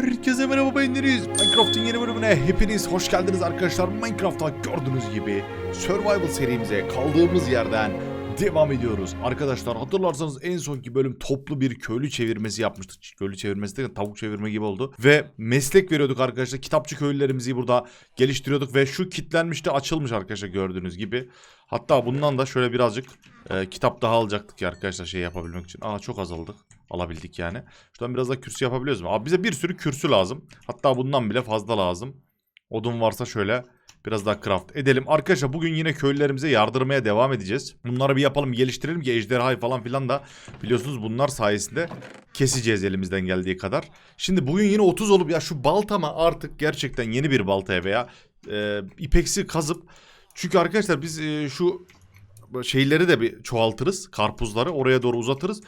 Herkese merhaba ben Deniz. Minecraft'ın yeni bölümüne hepiniz hoş geldiniz arkadaşlar. Minecraft'ta gördüğünüz gibi Survival serimize kaldığımız yerden devam ediyoruz. Arkadaşlar hatırlarsanız en sonki bölüm toplu bir köylü çevirmesi yapmıştık. Köylü çevirmesi de tavuk çevirme gibi oldu. Ve meslek veriyorduk arkadaşlar. Kitapçı köylülerimizi burada geliştiriyorduk ve şu kitlenmişti açılmış arkadaşlar gördüğünüz gibi. Hatta bundan da şöyle birazcık e, kitap daha alacaktık ya arkadaşlar şey yapabilmek için. Aa çok azaldık. Alabildik yani. Şuradan biraz da kürsü yapabiliyoruz mu? Abi bize bir sürü kürsü lazım. Hatta bundan bile fazla lazım. Odun varsa şöyle biraz daha craft edelim. Arkadaşlar bugün yine köylülerimize yardırmaya devam edeceğiz. Bunları bir yapalım geliştirelim ki ejderhayı falan filan da biliyorsunuz bunlar sayesinde keseceğiz elimizden geldiği kadar. Şimdi bugün yine 30 olup ya şu baltama artık gerçekten yeni bir baltaya veya e, ipeksi kazıp çünkü arkadaşlar biz e, şu şeyleri de bir çoğaltırız. Karpuzları oraya doğru uzatırız.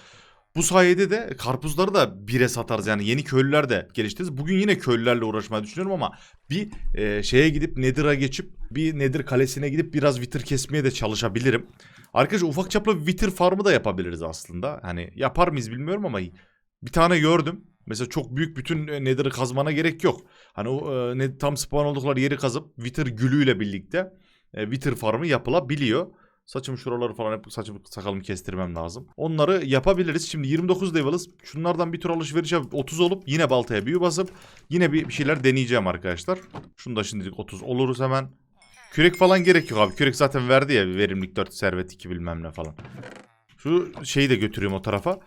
Bu sayede de karpuzları da bire satarız. Yani yeni köylüler de geliştiririz. Bugün yine köylülerle uğraşmayı düşünüyorum ama bir e, şeye gidip Nether'a geçip bir Nether kalesine gidip biraz vitir kesmeye de çalışabilirim. Arkadaşlar ufak çaplı vitir farmı da yapabiliriz aslında. Hani yapar mıyız bilmiyorum ama bir tane gördüm. Mesela çok büyük bütün e, Nether'ı kazmana gerek yok. Hani o e, tam spawn oldukları yeri kazıp vitir gülüyle birlikte e, vitir farmı yapılabiliyor. Saçım şuraları falan hep saçımı sakalımı kestirmem lazım. Onları yapabiliriz. Şimdi 29 level'ız. Şunlardan bir tur alışveriş yapıp 30 olup yine baltaya büyü basıp yine bir şeyler deneyeceğim arkadaşlar. Şunu da şimdilik 30 oluruz hemen. Kürek falan gerek yok abi. Kürek zaten verdi ya verimlilik 4 servet 2 bilmem ne falan. Şu şeyi de götüreyim o tarafa.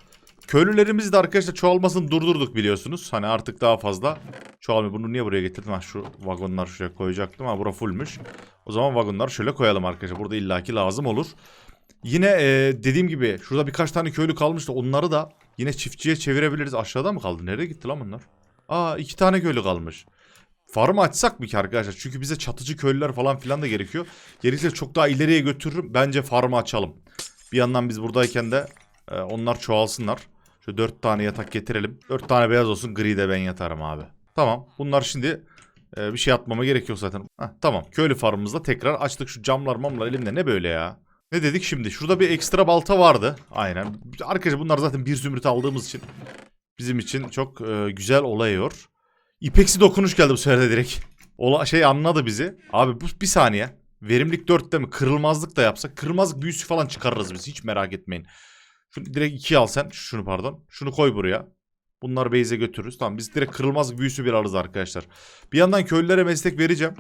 Köylülerimiz de arkadaşlar çoğalmasını durdurduk biliyorsunuz. Hani artık daha fazla çoğalmıyor. Bunu niye buraya getirdim? Ha şu vagonlar şuraya koyacaktım. Ha bura fullmüş. O zaman vagonları şöyle koyalım arkadaşlar. Burada illaki lazım olur. Yine e, dediğim gibi şurada birkaç tane köylü kalmıştı. Onları da yine çiftçiye çevirebiliriz. Aşağıda mı kaldı? Nereye gitti lan bunlar? Aa iki tane köylü kalmış. Farmı açsak mı ki arkadaşlar? Çünkü bize çatıcı köylüler falan filan da gerekiyor. Gerekirse çok daha ileriye götürürüm. Bence farmı açalım. Bir yandan biz buradayken de e, onlar çoğalsınlar. Şu dört tane yatak getirelim. Dört tane beyaz olsun gri de ben yatarım abi. Tamam bunlar şimdi e, bir şey atmama gerek yok zaten. Heh, tamam köylü farmımızda tekrar açtık şu camlar mamlar elimde ne böyle ya. Ne dedik şimdi? Şurada bir ekstra balta vardı. Aynen. Arkadaşlar bunlar zaten bir zümrüt aldığımız için bizim için çok e, güzel oluyor. İpeksi dokunuş geldi bu sefer de direkt. Ola şey anladı bizi. Abi bu bir saniye. Verimlilik 4'te mi? Kırılmazlık da yapsak. Kırılmazlık büyüsü falan çıkarırız biz. Hiç merak etmeyin. Şunu direkt 2'ye al sen. Şunu pardon. Şunu koy buraya. Bunları base'e götürürüz. Tamam biz direkt kırılmaz büyüsü bir alırız arkadaşlar. Bir yandan köylülere meslek vereceğim.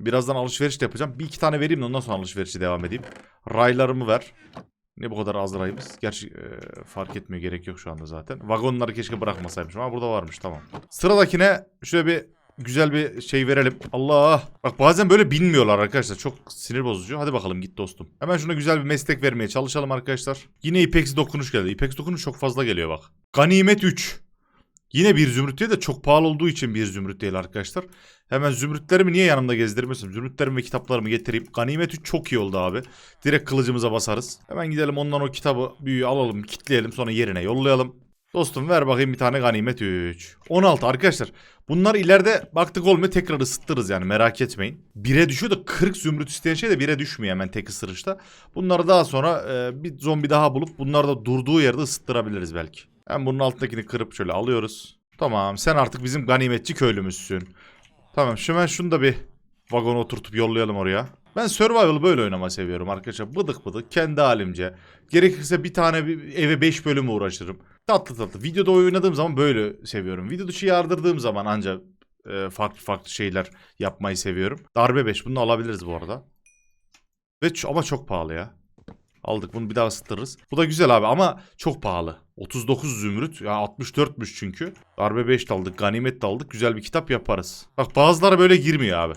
Birazdan alışveriş de yapacağım. Bir iki tane vereyim de ondan sonra alışverişe devam edeyim. Raylarımı ver. Ne bu kadar az rayımız? Gerçi e, fark etmiyor gerek yok şu anda zaten. Vagonları keşke bırakmasaymışım ama burada varmış tamam. Sıradakine şöyle bir güzel bir şey verelim. Allah! Bak bazen böyle bilmiyorlar arkadaşlar. Çok sinir bozucu. Hadi bakalım git dostum. Hemen şuna güzel bir meslek vermeye çalışalım arkadaşlar. Yine İpex dokunuş geldi. İpex dokunuş çok fazla geliyor bak. Ganimet 3. Yine bir zümrüt değil de çok pahalı olduğu için bir zümrüt değil arkadaşlar. Hemen zümrütlerimi niye yanımda gezdirmiyorsun? Zümrütlerimi ve kitaplarımı getireyim. Ganimet 3 çok iyi oldu abi. Direkt kılıcımıza basarız. Hemen gidelim ondan o kitabı büyüğü alalım, kitleyelim sonra yerine yollayalım. Dostum ver bakayım bir tane ganimet 3. 16 arkadaşlar. Bunlar ileride baktık olmuyor tekrar ısıtırız yani merak etmeyin. 1'e düşüyor da 40 zümrüt isteyen şey de 1'e düşmüyor hemen tek ısırışta. Bunları daha sonra e, bir zombi daha bulup bunları da durduğu yerde ısıttırabiliriz belki. Hem bunun altındakini kırıp şöyle alıyoruz. Tamam sen artık bizim ganimetçi köylümüzsün. Tamam ben şunu da bir vagona oturtup yollayalım oraya. Ben survival böyle oynamayı seviyorum arkadaşlar. Bıdık bıdık kendi halimce. Gerekirse bir tane bir eve 5 bölüm uğraşırım. Tatlı tatlı. Videoda oynadığım zaman böyle seviyorum. Video dışı yardırdığım zaman ancak e, farklı farklı şeyler yapmayı seviyorum. Darbe 5 bunu alabiliriz bu arada. Ve ama çok pahalı ya. Aldık bunu bir daha ısıtırız. Bu da güzel abi ama çok pahalı. 39 zümrüt. Ya 64'müş çünkü. Darbe 5 de aldık. Ganimet de aldık. Güzel bir kitap yaparız. Bak bazıları böyle girmiyor abi.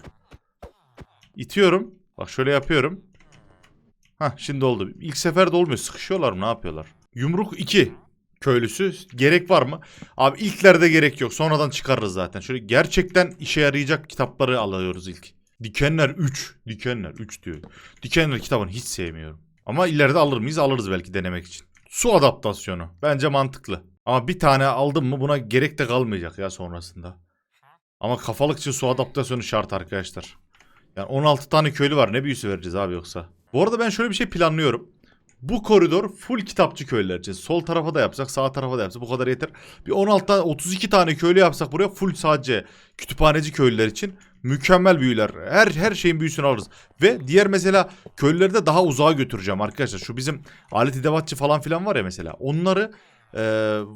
İtiyorum. Bak şöyle yapıyorum. Hah şimdi oldu. İlk seferde olmuyor. Sıkışıyorlar mı? Ne yapıyorlar? Yumruk 2 köylüsü. Gerek var mı? Abi ilklerde gerek yok. Sonradan çıkarırız zaten. Şöyle gerçekten işe yarayacak kitapları alıyoruz ilk. Dikenler 3. Dikenler 3 diyor. Dikenler kitabını hiç sevmiyorum. Ama ileride alır mıyız? Alırız belki denemek için. Su adaptasyonu. Bence mantıklı. Ama bir tane aldım mı buna gerek de kalmayacak ya sonrasında. Ama kafalık için su adaptasyonu şart arkadaşlar. Yani 16 tane köylü var. Ne büyüsü vereceğiz abi yoksa. Bu arada ben şöyle bir şey planlıyorum. Bu koridor full kitapçı köylüler için. Sol tarafa da yapsak, sağ tarafa da yapsak bu kadar yeter. Bir 16 tane 32 tane köylü yapsak buraya full sadece kütüphaneci köylüler için mükemmel büyüler. Her her şeyin büyüsünü alırız. Ve diğer mesela köylüleri de daha uzağa götüreceğim arkadaşlar. Şu bizim alet edevatçı falan filan var ya mesela. Onları e,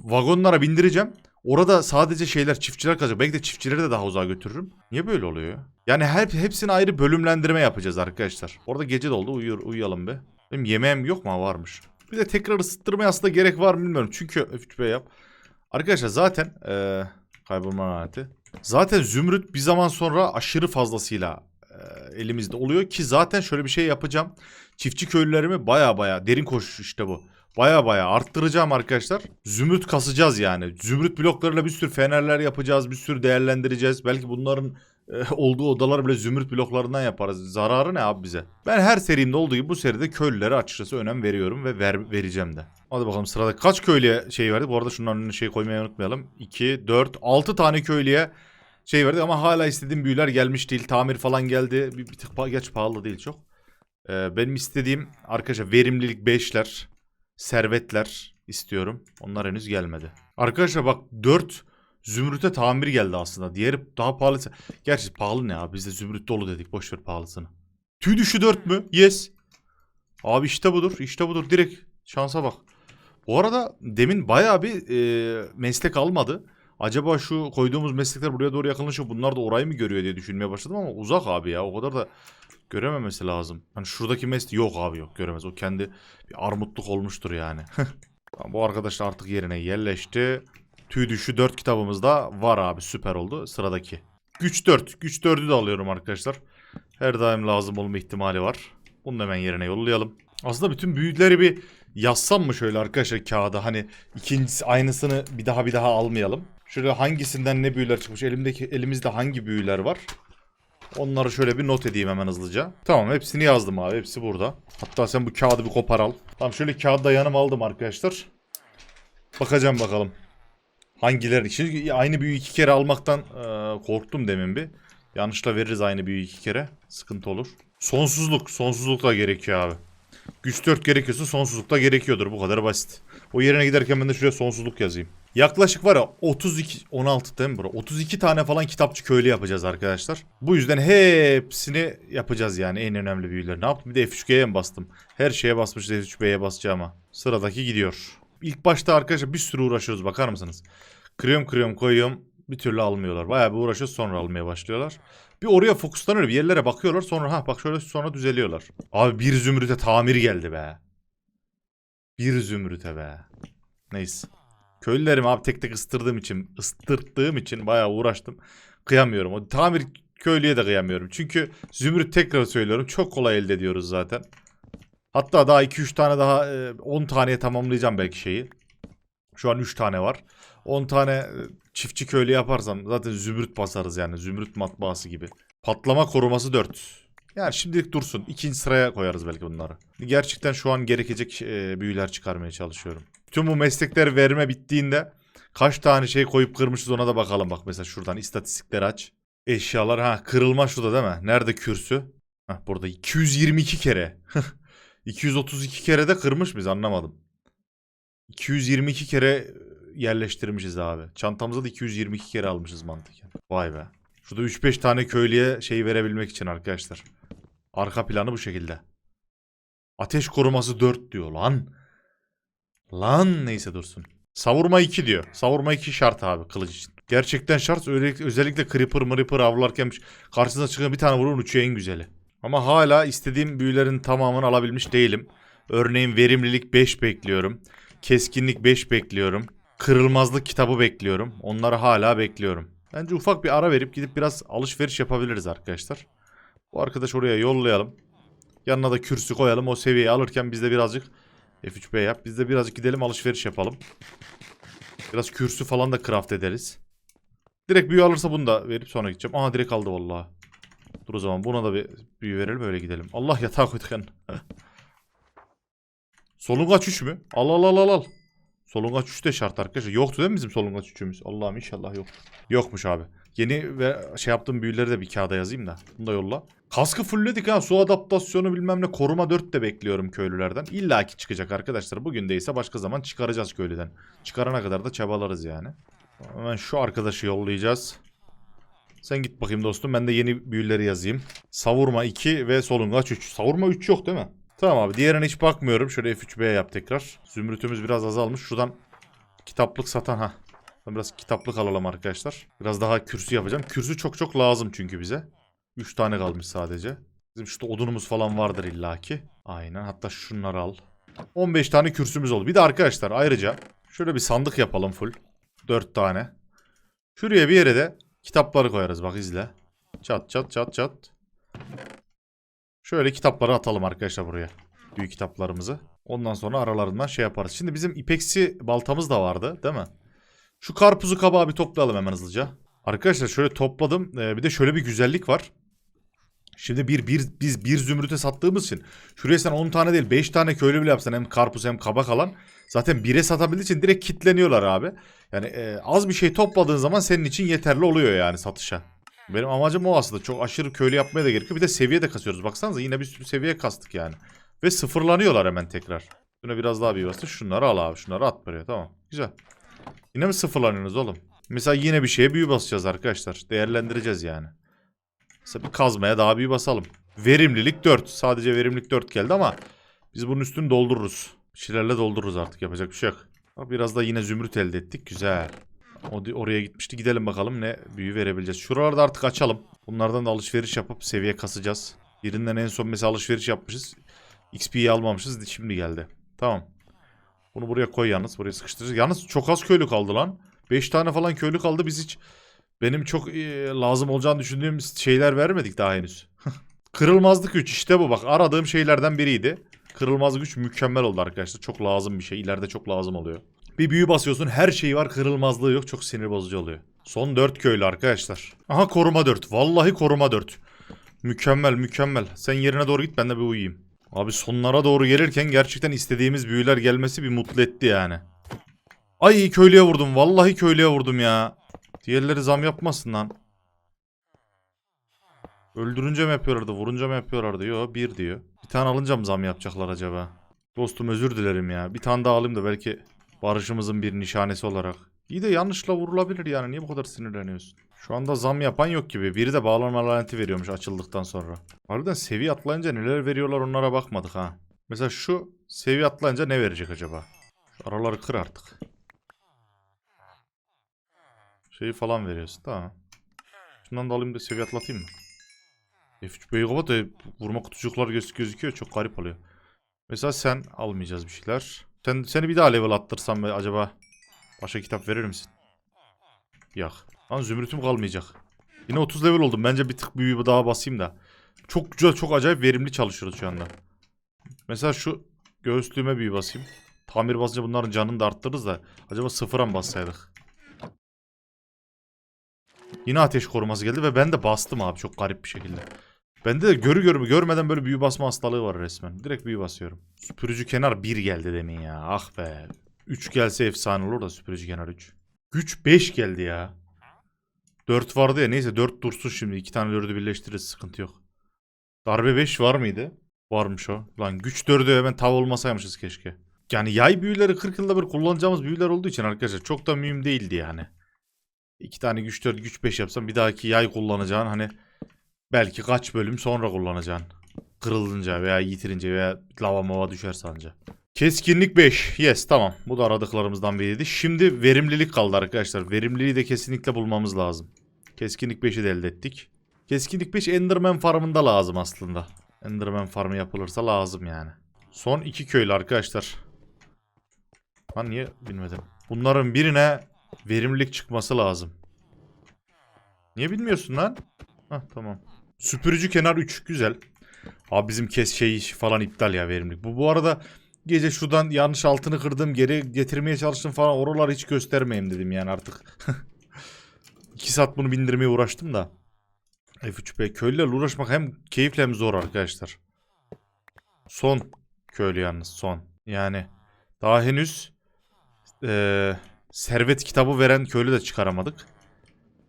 vagonlara bindireceğim. Orada sadece şeyler çiftçiler kalacak. Belki de çiftçileri de daha uzağa götürürüm. Niye böyle oluyor ya? Yani hep hepsini ayrı bölümlendirme yapacağız arkadaşlar. Orada gece de oldu. Uyur, uyuyalım be. Benim yemeğim yok mu? Varmış. Bir de tekrar ısıttırmaya aslında gerek var mı bilmiyorum. Çünkü F3B yap. Arkadaşlar zaten eee kaybolma laneti. Zaten zümrüt bir zaman sonra aşırı fazlasıyla eee, elimizde oluyor ki zaten şöyle bir şey yapacağım. Çiftçi köylülerimi baya baya derin koşuş işte bu. Baya baya arttıracağım arkadaşlar. Zümrüt kasacağız yani. Zümrüt bloklarıyla bir sürü fenerler yapacağız. Bir sürü değerlendireceğiz. Belki bunların e, olduğu odalar bile zümrüt bloklarından yaparız. Zararı ne abi bize? Ben her serimde olduğu gibi bu seride köylülere açıkçası önem veriyorum ve ver, vereceğim de. Hadi bakalım sırada kaç köylüye şey verdik? Bu arada şunların önüne şey koymayı unutmayalım. 2, 4, 6 tane köylüye şey verdik ama hala istediğim büyüler gelmiş değil. Tamir falan geldi. Bir, bir tık geç pahalı değil çok. Ee, benim istediğim arkadaşlar verimlilik 5'ler, servetler istiyorum. Onlar henüz gelmedi. Arkadaşlar bak 4 zümrüte tamir geldi aslında. Diğeri daha pahalı. Gerçi pahalı ne abi? Biz de zümrüt dolu dedik. Boş ver pahalısını. Tüy düşü 4 mü? Yes. Abi işte budur. işte budur. Direkt şansa bak. Bu arada demin bayağı bir e, meslek almadı. Acaba şu koyduğumuz meslekler buraya doğru yakınlaşıyor. Bunlar da orayı mı görüyor diye düşünmeye başladım ama uzak abi ya. O kadar da görememesi lazım. Hani şuradaki meslek yok abi yok göremez. O kendi bir armutluk olmuştur yani. Bu arkadaş da artık yerine yerleşti. Tüy düşü 4 kitabımız da var abi süper oldu. Sıradaki. Güç 4. Güç 4'ü de alıyorum arkadaşlar. Her daim lazım olma ihtimali var. Bunu hemen yerine yollayalım. Aslında bütün büyüleri bir yazsam mı şöyle arkadaşlar kağıda hani ikincisi aynısını bir daha bir daha almayalım. Şöyle hangisinden ne büyüler çıkmış elimdeki elimizde hangi büyüler var. Onları şöyle bir not edeyim hemen hızlıca. Tamam hepsini yazdım abi hepsi burada. Hatta sen bu kağıdı bir kopar al. Tamam şöyle kağıdı da yanıma aldım arkadaşlar. Bakacağım bakalım. Hangileri? Şimdi aynı büyüyü iki kere almaktan e, korktum demin bir. Yanlışla veririz aynı büyüyü iki kere. Sıkıntı olur. Sonsuzluk. Sonsuzluk da gerekiyor abi. Güç 4 gerekiyorsa sonsuzluk da gerekiyordur. Bu kadar basit. O yerine giderken ben de şuraya sonsuzluk yazayım. Yaklaşık var ya 32 16 değil mi bro? 32 tane falan kitapçı köylü yapacağız arkadaşlar. Bu yüzden hepsini yapacağız yani en önemli büyüleri. Ne yaptım? Bir de F3G'ye mi bastım? Her şeye basmış F3B'ye basacağım Sıradaki gidiyor. İlk başta arkadaşlar bir sürü uğraşıyoruz bakar mısınız? Kırıyorum kırıyorum koyuyorum. Bir türlü almıyorlar. Bayağı bir uğraşıyoruz sonra almaya başlıyorlar. Bir oraya fokuslanıyor bir yerlere bakıyorlar sonra ha bak şöyle sonra düzeliyorlar. Abi bir zümrüte tamir geldi be. Bir zümrüte be. Neyse. Köylülerimi abi tek tek ıstırdığım için, ıstırttığım için bayağı uğraştım. Kıyamıyorum. O tamir köylüye de kıyamıyorum. Çünkü zümrüt tekrar söylüyorum çok kolay elde ediyoruz zaten. Hatta daha 2-3 tane daha e, 10 taneye tamamlayacağım belki şeyi. Şu an 3 tane var. 10 tane e, çiftçi köylü yaparsam zaten zümrüt basarız yani. Zümrüt matbaası gibi. Patlama koruması 4. Yani şimdilik dursun. İkinci sıraya koyarız belki bunları. Gerçekten şu an gerekecek e, büyüler çıkarmaya çalışıyorum. Tüm bu meslekler verme bittiğinde kaç tane şey koyup kırmışız ona da bakalım. Bak mesela şuradan istatistikleri aç. Eşyalar ha kırılma şurada değil mi? Nerede kürsü? Hah burada 222 kere. 232 kere de kırmış biz anlamadım. 222 kere yerleştirmişiz abi. Çantamıza da 222 kere almışız mantıken. Vay be. Şurada 3-5 tane köylüye şey verebilmek için arkadaşlar. Arka planı bu şekilde. Ateş koruması 4 diyor lan. Lan neyse dursun. Savurma 2 diyor. Savurma 2 şart abi kılıç için. Gerçekten şart. Özellikle, özellikle creeper mırıpır avlarken karşısına çıkan bir tane vurun uçuyor en güzeli. Ama hala istediğim büyülerin tamamını alabilmiş değilim. Örneğin verimlilik 5 bekliyorum. Keskinlik 5 bekliyorum. Kırılmazlık kitabı bekliyorum. Onları hala bekliyorum. Bence ufak bir ara verip gidip biraz alışveriş yapabiliriz arkadaşlar. Bu arkadaş oraya yollayalım. Yanına da kürsü koyalım. O seviyeyi alırken biz de birazcık F3B yap. Biz de birazcık gidelim alışveriş yapalım. Biraz kürsü falan da craft ederiz. Direkt büyü alırsa bunu da verip sonra gideceğim. Aha direkt aldı vallahi. Dur o zaman buna da bir büyü verelim öyle gidelim. Allah yatağa koyduk. Solungaç 3 mü? Al al al al al. Solungaç 3 de şart arkadaşlar. Yoktu değil mi bizim solungaç 3'ümüz? Allah'ım inşallah yok. Yokmuş abi. Yeni ve şey yaptığım büyüleri de bir kağıda yazayım da. Bunu da yolla. Kaskı fullledik ha. Su adaptasyonu bilmem ne koruma 4 de bekliyorum köylülerden. İlla ki çıkacak arkadaşlar. Bugün değilse başka zaman çıkaracağız köylüden. Çıkarana kadar da çabalarız yani. Hemen şu arkadaşı yollayacağız. Sen git bakayım dostum. Ben de yeni büyüleri yazayım. Savurma 2 ve solungaç 3. Savurma 3 yok değil mi? Tamam abi. Diğerine hiç bakmıyorum. Şöyle F3B yap tekrar. Zümrütümüz biraz azalmış. Şuradan kitaplık satan ha. Biraz kitaplık alalım arkadaşlar. Biraz daha kürsü yapacağım. Kürsü çok çok lazım çünkü bize. 3 tane kalmış sadece. Bizim şurada odunumuz falan vardır illaki. Aynen. Hatta şunları al. 15 tane kürsümüz oldu. Bir de arkadaşlar ayrıca şöyle bir sandık yapalım full. 4 tane. Şuraya bir yere de kitapları koyarız. Bak izle. Çat çat çat çat. Şöyle kitapları atalım arkadaşlar buraya. Büyük kitaplarımızı. Ondan sonra aralarından şey yaparız. Şimdi bizim ipeksi baltamız da vardı değil mi? Şu karpuzu kabağı bir toplayalım hemen hızlıca. Arkadaşlar şöyle topladım. Ee, bir de şöyle bir güzellik var. Şimdi bir, bir biz bir zümrüte sattığımız için şuraya sen 10 tane değil 5 tane köylü bile yapsan hem karpuz hem kabak alan zaten bire satabildiği için direkt kitleniyorlar abi. Yani e, az bir şey topladığın zaman senin için yeterli oluyor yani satışa. Benim amacım o aslında. Çok aşırı köylü yapmaya da gerek yok. Bir de seviye de kasıyoruz. Baksanıza yine bir sürü seviye kastık yani. Ve sıfırlanıyorlar hemen tekrar. Şuna biraz daha bir bastı. Şunları al abi. Şunları at buraya. Tamam. Güzel. Yine mi sıfırlanıyorsunuz oğlum? Mesela yine bir şeye büyü basacağız arkadaşlar. Değerlendireceğiz yani. Bir kazmaya daha büyü basalım. Verimlilik 4. Sadece verimlilik 4 geldi ama biz bunun üstünü doldururuz. Bir şeylerle doldururuz artık. Yapacak bir şey yok. Biraz da yine zümrüt elde ettik. Güzel. O oraya gitmişti. Gidelim bakalım ne büyü verebileceğiz. Şuralarda artık açalım. Bunlardan da alışveriş yapıp seviye kasacağız. Birinden en son mesela alışveriş yapmışız. XP'yi almamışız. Şimdi geldi. Tamam. Bunu buraya koy yalnız. Buraya sıkıştıracağız. Yalnız çok az köylü kaldı lan. 5 tane falan köylü kaldı. Biz hiç benim çok e, lazım olacağını düşündüğüm şeyler vermedik daha henüz. Kırılmazlık 3 işte bu bak. Aradığım şeylerden biriydi. Kırılmazlık 3 mükemmel oldu arkadaşlar. Çok lazım bir şey. İleride çok lazım oluyor. Bir büyü basıyorsun her şeyi var kırılmazlığı yok. Çok sinir bozucu oluyor. Son 4 köylü arkadaşlar. Aha koruma 4. Vallahi koruma 4. Mükemmel mükemmel. Sen yerine doğru git ben de bir uyuyayım. Abi sonlara doğru gelirken gerçekten istediğimiz büyüler gelmesi bir mutlu etti yani. Ay köylüye vurdum. Vallahi köylüye vurdum ya. Diğerleri zam yapmasın lan. Öldürünce mi yapıyorlardı, vurunca mı yapıyorlardı? Yo bir diyor. Bir tane alınca mı zam yapacaklar acaba? Dostum özür dilerim ya. Bir tane daha alayım da belki barışımızın bir nişanesi olarak. İyi de yanlışla vurulabilir yani. Niye bu kadar sinirleniyorsun? Şu anda zam yapan yok gibi. Biri de bağlanma laneti veriyormuş açıldıktan sonra. Harbiden seviye atlayınca neler veriyorlar onlara bakmadık ha. Mesela şu seviye atlayınca ne verecek acaba? Şu araları kır artık. Şeyi falan veriyorsun tamam. Şundan da alayım da seviye atlatayım mı? F3B'yi kapat da vurma kutucuklar göz gözüküyor çok garip oluyor. Mesela sen almayacağız bir şeyler. Sen seni bir daha level attırsam acaba başka kitap verir misin? Yok. Lan zümrütüm kalmayacak. Yine 30 level oldum. Bence bir tık büyüğü daha basayım da. Çok güzel, çok acayip verimli çalışıyoruz şu anda. Mesela şu göğüslüğüme büyü basayım. Tamir basınca bunların canını da arttırırız da. Acaba sıfıra mı bassaydık? Yine ateş koruması geldi ve ben de bastım abi çok garip bir şekilde. Bende de görü görü görmeden böyle büyü basma hastalığı var resmen. Direkt büyü basıyorum. Süpürücü kenar 1 geldi demin ya. Ah be. 3 gelse efsane olur da süpürücü kenar 3. Güç 5 geldi ya. 4 vardı ya neyse 4 dursun şimdi. 2 tane 4'ü birleştiririz sıkıntı yok. Darbe 5 var mıydı? Varmış o. Lan güç 4'ü hemen tav olmasaymışız keşke. Yani yay büyüleri 40 yılda bir kullanacağımız büyüler olduğu için arkadaşlar çok da mühim değildi yani. 2 tane güç 4 güç 5 yapsam bir dahaki yay kullanacağın hani belki kaç bölüm sonra kullanacaksın. Kırılınca veya yitirince veya lava mava düşerse anca. Keskinlik 5. Yes tamam. Bu da aradıklarımızdan biriydi. Şimdi verimlilik kaldı arkadaşlar. Verimliliği de kesinlikle bulmamız lazım. Keskinlik 5'i de elde ettik. Keskinlik 5 Enderman farmında lazım aslında. Enderman farmı yapılırsa lazım yani. Son iki köylü arkadaşlar. Lan niye bilmedim. Bunların birine verimlilik çıkması lazım. Niye bilmiyorsun lan? Hah tamam. Süpürücü kenar 3 güzel. Abi bizim kes şey falan iptal ya verimlilik. Bu bu arada gece şuradan yanlış altını kırdım geri getirmeye çalıştım falan oraları hiç göstermeyeyim dedim yani artık. 2 saat bunu bindirmeye uğraştım da. F3B köylülerle uğraşmak hem keyifli hem zor arkadaşlar. Son köylü yalnız son. Yani daha henüz eee, servet kitabı veren köylü de çıkaramadık.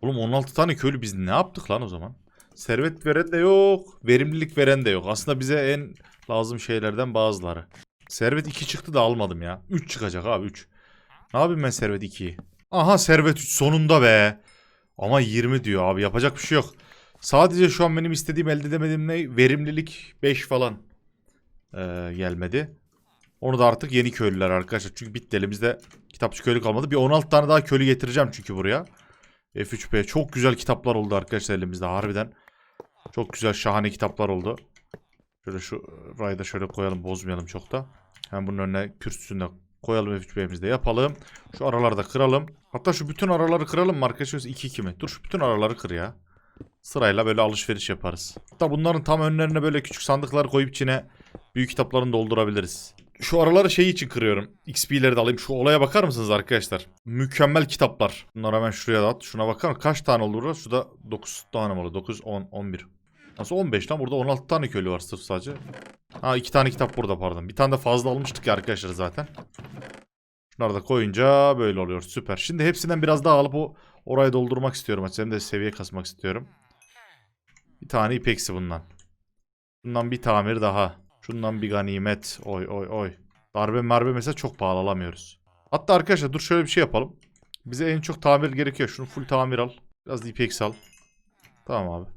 Oğlum 16 tane köylü biz ne yaptık lan o zaman? Servet veren de yok. Verimlilik veren de yok. Aslında bize en lazım şeylerden bazıları. Servet 2 çıktı da almadım ya. 3 çıkacak abi 3. Ne yapayım ben servet 2'yi? Aha servet 3 sonunda be. Ama 20 diyor abi yapacak bir şey yok. Sadece şu an benim istediğim elde edemediğim ne? Verimlilik 5 falan ee, gelmedi. Onu da artık yeni köylüler arkadaşlar. Çünkü bitti elimizde kitapçı köylü kalmadı. Bir 16 tane daha köylü getireceğim çünkü buraya. F3P çok güzel kitaplar oldu arkadaşlar elimizde harbiden. Çok güzel şahane kitaplar oldu. Şöyle şu rayı da şöyle koyalım bozmayalım çok da. Hem bunun önüne kürsüsünde koyalım F3P'mizde yapalım. Şu araları da kıralım. Hatta şu bütün araları kıralım mı arkadaşlar? 2-2 mi? Dur şu bütün araları kır ya. Sırayla böyle alışveriş yaparız. Hatta bunların tam önlerine böyle küçük sandıklar koyup içine büyük kitaplarını doldurabiliriz. Şu araları şey için kırıyorum. XP'leri de alayım. Şu olaya bakar mısınız arkadaşlar? Mükemmel kitaplar. Bunları hemen şuraya da at. Şuna bakar? Kaç tane olur burada? Şurada 9 tane olur? 9, 10, 11. Nasıl 15 lan? Burada 16 tane köylü var sırf sadece. Ha 2 tane kitap burada pardon. Bir tane de fazla almıştık ya arkadaşlar zaten. Şunları da koyunca böyle oluyor. Süper. Şimdi hepsinden biraz daha alıp o orayı doldurmak istiyorum. Hem de seviye kasmak istiyorum. Bir tane ipeksi bundan. Bundan bir tamir daha. Şundan bir ganimet. Oy oy oy. Darbe merbe mesela çok pahalı alamıyoruz. Hatta arkadaşlar dur şöyle bir şey yapalım. Bize en çok tamir gerekiyor. Şunu full tamir al. Biraz ipeksi al. Tamam abi.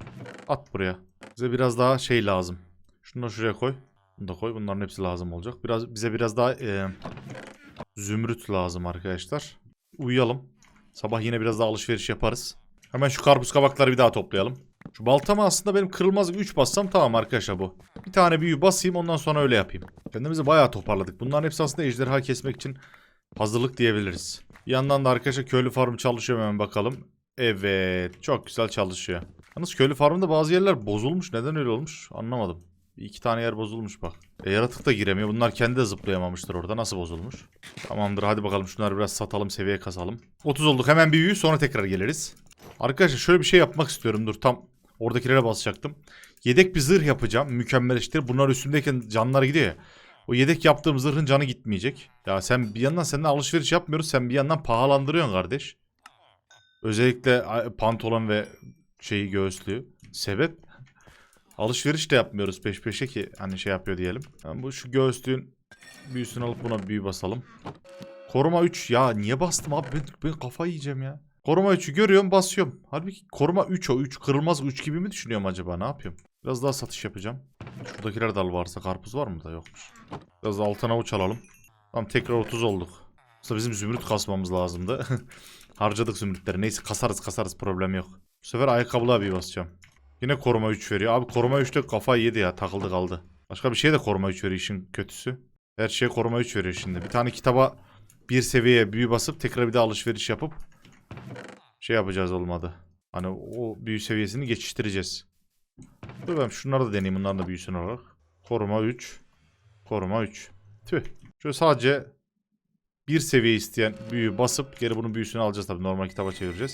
At buraya. Bize biraz daha şey lazım. Şunu da şuraya koy. Bunu da koy. Bunların hepsi lazım olacak. Biraz bize biraz daha e, zümrüt lazım arkadaşlar. Uyuyalım. Sabah yine biraz daha alışveriş yaparız. Hemen şu karpuz kabakları bir daha toplayalım. Şu baltama aslında benim kırılmaz 3 bassam tamam arkadaşlar bu. Bir tane büyü basayım ondan sonra öyle yapayım. Kendimizi bayağı toparladık. Bunların hepsi aslında ejderha kesmek için hazırlık diyebiliriz. Bir yandan da arkadaşlar köylü farm çalışıyor hemen bakalım. Evet çok güzel çalışıyor. Yalnız köylü farmında bazı yerler bozulmuş. Neden öyle olmuş anlamadım. Bir iki tane yer bozulmuş bak. E, yaratık da giremiyor. Bunlar kendi de zıplayamamıştır orada. Nasıl bozulmuş? Tamamdır hadi bakalım şunları biraz satalım seviye kasalım. 30 olduk hemen bir büyü sonra tekrar geliriz. Arkadaşlar şöyle bir şey yapmak istiyorum. Dur tam oradakilere basacaktım. Yedek bir zırh yapacağım. Mükemmel işte. Bunlar üstümdeyken canlar gidiyor ya. O yedek yaptığım zırhın canı gitmeyecek. Ya sen bir yandan senden alışveriş yapmıyoruz. Sen bir yandan pahalandırıyorsun kardeş. Özellikle pantolon ve şeyi göğüslüğü. Sebep? Alışveriş de yapmıyoruz peş peşe ki hani şey yapıyor diyelim. Yani bu şu göğüslüğün büyüsünü alıp buna büyü basalım. Koruma 3 ya niye bastım abi ben, ben kafayı yiyeceğim ya. Koruma 3'ü görüyorum basıyorum. Halbuki koruma 3 o 3 kırılmaz 3 gibi mi düşünüyorum acaba ne yapıyorum? Biraz daha satış yapacağım. Şuradakiler dal varsa karpuz var mı da yokmuş. Biraz da altın avuç alalım. Tamam tekrar 30 olduk. Aslında bizim zümrüt kasmamız lazımdı. Harcadık zümrütleri. Neyse kasarız kasarız problem yok. Bu sefer ayakkabılığa bir basacağım. Yine koruma 3 veriyor. Abi koruma 3'te kafayı yedi ya takıldı kaldı. Başka bir şey de koruma 3 veriyor işin kötüsü. Her şeye koruma 3 veriyor şimdi. Bir tane kitaba bir seviyeye büyü basıp tekrar bir de alışveriş yapıp şey yapacağız olmadı. Hani o büyü seviyesini geçiştireceğiz. Dur ben şunları da deneyeyim bunların da büyüsünü olarak. Koruma 3. Koruma 3. Tüh. Şöyle sadece bir seviye isteyen büyü basıp geri bunun büyüsünü alacağız tabii. Normal kitaba çevireceğiz.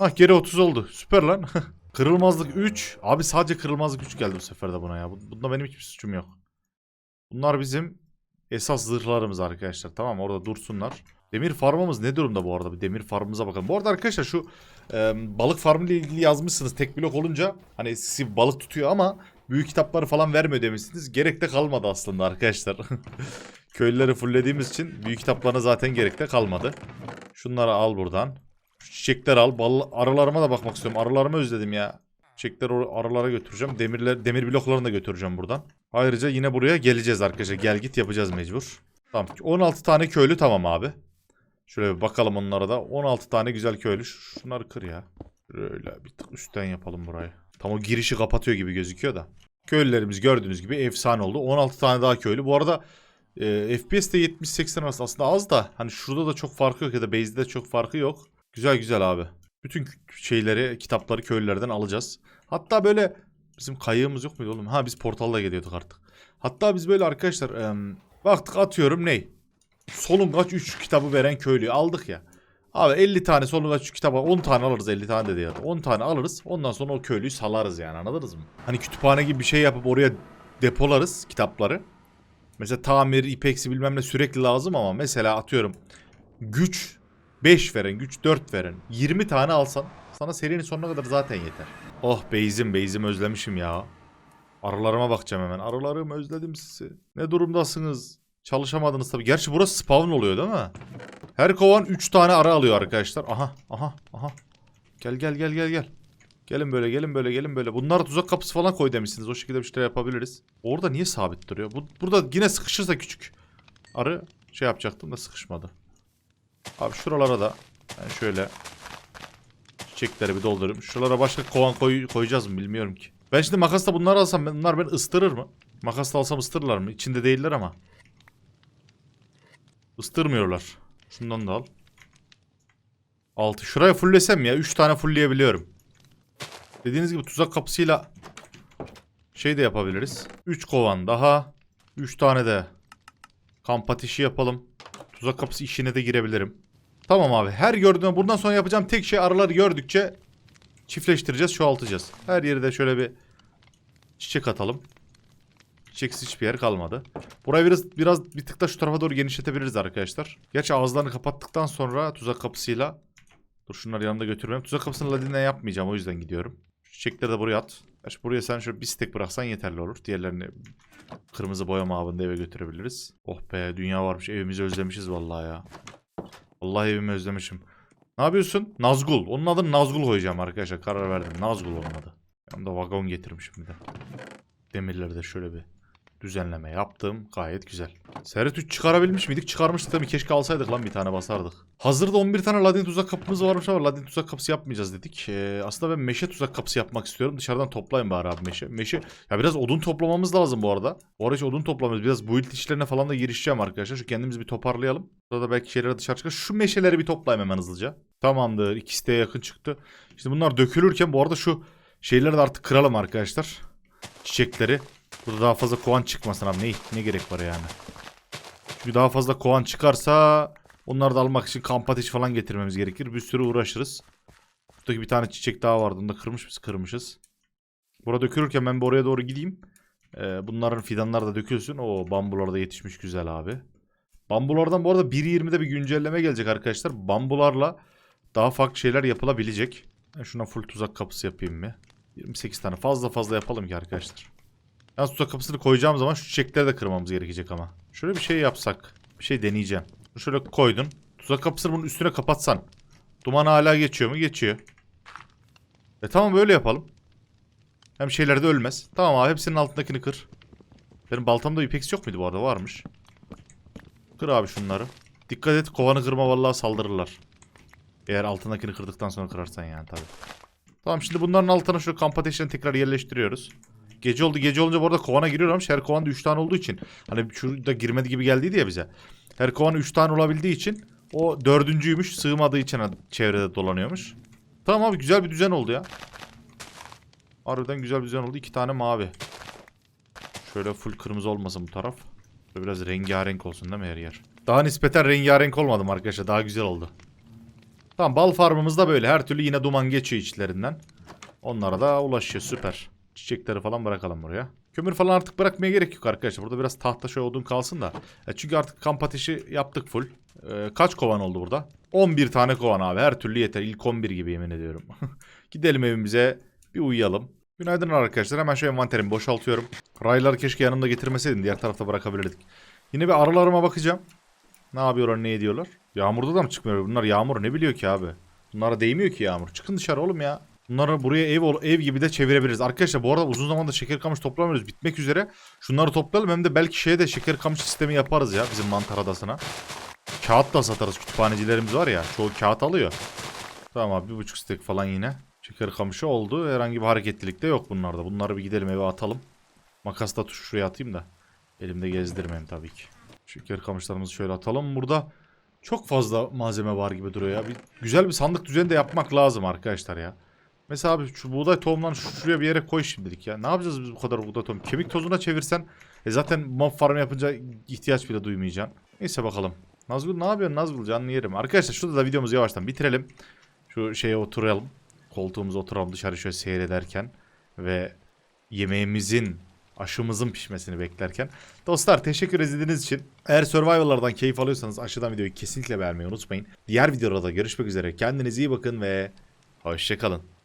Ah geri 30 oldu. Süper lan. Kırılmazlık 3. Abi sadece kırılmazlık 3 geldi bu sefer de buna ya. Bu- Bunda benim hiçbir suçum yok. Bunlar bizim esas zırhlarımız arkadaşlar. Tamam orada dursunlar. Demir farmımız ne durumda bu arada? Bir demir farmımıza bakalım. Bu arada arkadaşlar şu e, balık farmı ile ilgili yazmışsınız. Tek blok olunca hani sizi balık tutuyor ama büyük kitapları falan vermiyor demişsiniz. Gerek de kalmadı aslında arkadaşlar. Köylüleri fulllediğimiz için büyük kitaplarına zaten gerek de kalmadı. Şunları al buradan. Şu çiçekleri al. Bal arılarıma da bakmak istiyorum. Arılarımı özledim ya. Çiçekleri arılara götüreceğim. Demirler, demir bloklarını da götüreceğim buradan. Ayrıca yine buraya geleceğiz arkadaşlar. Gel git yapacağız mecbur. Tamam. 16 tane köylü tamam abi. Şöyle bir bakalım onlara da. 16 tane güzel köylü. Şunları kır ya. Böyle bir tık üstten yapalım burayı. Tam o girişi kapatıyor gibi gözüküyor da. Köylülerimiz gördüğünüz gibi efsane oldu. 16 tane daha köylü. Bu arada e, FPS de 70-80 arası aslında az da. Hani şurada da çok farkı yok ya da base'de çok farkı yok. Güzel güzel abi. Bütün şeyleri, kitapları köylülerden alacağız. Hatta böyle bizim kayığımız yok muydu oğlum? Ha biz portalla geliyorduk artık. Hatta biz böyle arkadaşlar em, baktık atıyorum ney? Solungaç 3 kitabı veren köylüyü aldık ya. Abi 50 tane solungaç 3 kitabı 10 tane alırız 50 tane dedi ya. 10 tane alırız ondan sonra o köylüyü salarız yani anladınız mı? Hani kütüphane gibi bir şey yapıp oraya depolarız kitapları. Mesela tamir, ipeksi bilmem ne sürekli lazım ama mesela atıyorum güç 5 veren, güç 4 veren 20 tane alsan sana serinin sonuna kadar zaten yeter. Oh beyzim beyzim özlemişim ya. Arılarıma bakacağım hemen. Arılarım özledim sizi. Ne durumdasınız? Çalışamadınız tabii. Gerçi burası spawn oluyor değil mi? Her kovan 3 tane arı alıyor arkadaşlar. Aha aha aha. Gel gel gel gel gel. Gelin böyle gelin böyle gelin böyle. Bunlar tuzak kapısı falan koy demişsiniz. O şekilde bir şeyler yapabiliriz. Orada niye sabit duruyor? Bu, burada yine sıkışırsa küçük. Arı şey yapacaktım da sıkışmadı. Abi şuralara da ben şöyle çiçekleri bir doldurayım. Şuralara başka kovan koy, koyacağız mı bilmiyorum ki. Ben şimdi makasla bunları alsam bunlar beni ıstırır mı? Makasla alsam ıstırırlar mı? İçinde değiller ama. Istırmıyorlar. Şundan da al. 6. Şuraya fulllesem ya. 3 tane fullleyebiliyorum. Dediğiniz gibi tuzak kapısıyla şey de yapabiliriz. 3 kovan daha. 3 tane de kamp ateşi yapalım. Tuzak kapısı işine de girebilirim. Tamam abi. Her gördüğümde bundan sonra yapacağım tek şey arıları gördükçe çiftleştireceğiz, çoğaltacağız. Her yere de şöyle bir çiçek atalım. Çiçeksiz hiçbir yer kalmadı. Burayı biraz biraz bir tık da şu tarafa doğru genişletebiliriz arkadaşlar. Gerçi ağızlarını kapattıktan sonra tuzak kapısıyla Dur şunları yanımda götürmem. Tuzak kapısını ladinle yapmayacağım o yüzden gidiyorum. Şu çiçekleri de buraya at. Gerçi buraya sen şöyle bir stek bıraksan yeterli olur. Diğerlerini kırmızı boyama avında eve götürebiliriz. Oh be dünya varmış evimizi özlemişiz vallahi ya. Vallahi evimi özlemişim. Ne yapıyorsun? Nazgul. Onun adını Nazgul koyacağım arkadaşlar. Karar verdim. Nazgul onun adı. Yanımda vagon getirmişim bir de. Demirleri de şöyle bir düzenleme yaptım. Gayet güzel. Seret 3 çıkarabilmiş miydik? Çıkarmıştık tabii. Keşke alsaydık lan bir tane basardık. Hazırda 11 tane ladin tuzak kapımız varmış ama ladin tuzak kapısı yapmayacağız dedik. Ee, aslında ben meşe tuzak kapısı yapmak istiyorum. Dışarıdan toplayın bari abi meşe. Meşe ya biraz odun toplamamız lazım bu arada. Bu arada odun toplamamız. Biraz build işlerine falan da girişeceğim arkadaşlar. Şu kendimizi bir toparlayalım. Sonra da belki şeyleri dışarı çıkar. Şu meşeleri bir toplayayım hemen hızlıca. Tamamdır. İkisi de yakın çıktı. Şimdi bunlar dökülürken bu arada şu şeyleri de artık kıralım arkadaşlar. Çiçekleri. Burada daha fazla kovan çıkmasın abi. Ne, ne gerek var yani. Çünkü daha fazla kovan çıkarsa onları da almak için kamp ateşi falan getirmemiz gerekir. Bir sürü uğraşırız. Buradaki bir tane çiçek daha vardı. Onu da kırmış mıyız? Kırmışız. Burada dökülürken ben bir oraya doğru gideyim. Ee, bunların fidanlar da dökülsün. O bambular da yetişmiş güzel abi. Bambulardan bu arada 1.20'de bir güncelleme gelecek arkadaşlar. Bambularla daha farklı şeyler yapılabilecek. Ben şuna full tuzak kapısı yapayım mı? 28 tane fazla fazla yapalım ki arkadaşlar. Yalnız tuzak kapısını koyacağım zaman şu çiçekleri de kırmamız gerekecek ama. Şöyle bir şey yapsak. Bir şey deneyeceğim. Şöyle koydun. Tuzak kapısını bunun üstüne kapatsan. Duman hala geçiyor mu? Geçiyor. E tamam böyle yapalım. Hem şeyler de ölmez. Tamam abi hepsinin altındakini kır. Benim baltamda ipex yok muydu bu arada? Varmış. Kır abi şunları. Dikkat et kovanı kırma vallahi saldırırlar. Eğer altındakini kırdıktan sonra kırarsan yani tabi. Tamam şimdi bunların altına şu kamp ateşlerini tekrar yerleştiriyoruz. Gece oldu. Gece olunca bu arada kovana giriyor ama her kovanda 3 tane olduğu için. Hani şurada girmedi gibi geldiydi ya bize. Her kovan 3 tane olabildiği için o dördüncüymüş. Sığmadığı için çevrede dolanıyormuş. Tamam abi güzel bir düzen oldu ya. Harbiden güzel bir düzen oldu. 2 tane mavi. Şöyle full kırmızı olmasın bu taraf. Şöyle biraz rengarenk olsun değil mi her yer? Daha nispeten rengarenk olmadım arkadaşlar. Daha güzel oldu. Tamam bal farmımız da böyle. Her türlü yine duman geçiyor içlerinden. Onlara da ulaşıyor. Süper. Çiçekleri falan bırakalım buraya. Kömür falan artık bırakmaya gerek yok arkadaşlar. Burada biraz tahta şey odun kalsın da. E çünkü artık kamp ateşi yaptık full. E, kaç kovan oldu burada? 11 tane kovan abi. Her türlü yeter. İlk 11 gibi yemin ediyorum. Gidelim evimize. Bir uyuyalım. Günaydın arkadaşlar. Hemen şu envanterimi boşaltıyorum. Rayları keşke yanımda getirmeseydim. Diğer tarafta bırakabilirdik. Yine bir aralarıma bakacağım. Ne yapıyorlar ne ediyorlar? Yağmurda da mı çıkmıyor? Bunlar yağmur ne biliyor ki abi? Bunlara değmiyor ki yağmur. Çıkın dışarı oğlum ya. Bunları buraya ev ev gibi de çevirebiliriz. Arkadaşlar bu arada uzun zamandır şeker kamış toplamıyoruz. Bitmek üzere. Şunları toplayalım hem de belki şeye de şeker kamış sistemi yaparız ya bizim mantar adasına. Kağıt da satarız. Kütüphanecilerimiz var ya. Çoğu kağıt alıyor. Tamam abi bir buçuk stek falan yine. Şeker kamışı oldu. Herhangi bir hareketlilik de yok bunlarda. Bunları bir gidelim eve atalım. Makas da şuraya atayım da. Elimde gezdirmeyeyim tabii ki. Şeker kamışlarımızı şöyle atalım. Burada çok fazla malzeme var gibi duruyor ya. Bir, güzel bir sandık düzeni de yapmak lazım arkadaşlar ya. Mesela abi şu buğday tohumlarını şuraya bir yere koy şimdilik ya. Ne yapacağız biz bu kadar buğday tohumu? Kemik tozuna çevirsen e zaten mob farm yapınca ihtiyaç bile duymayacaksın. Neyse bakalım. Nazgul ne yapıyorsun Nazgul canlı yerim. Arkadaşlar şurada da videomuzu yavaştan bitirelim. Şu şeye oturalım. Koltuğumuza oturalım dışarı şöyle seyrederken. Ve yemeğimizin Aşımızın pişmesini beklerken. Dostlar teşekkür izlediğiniz için. Eğer Survival'lardan keyif alıyorsanız aşağıdan videoyu kesinlikle beğenmeyi unutmayın. Diğer videolarda görüşmek üzere. Kendinize iyi bakın ve hoşçakalın.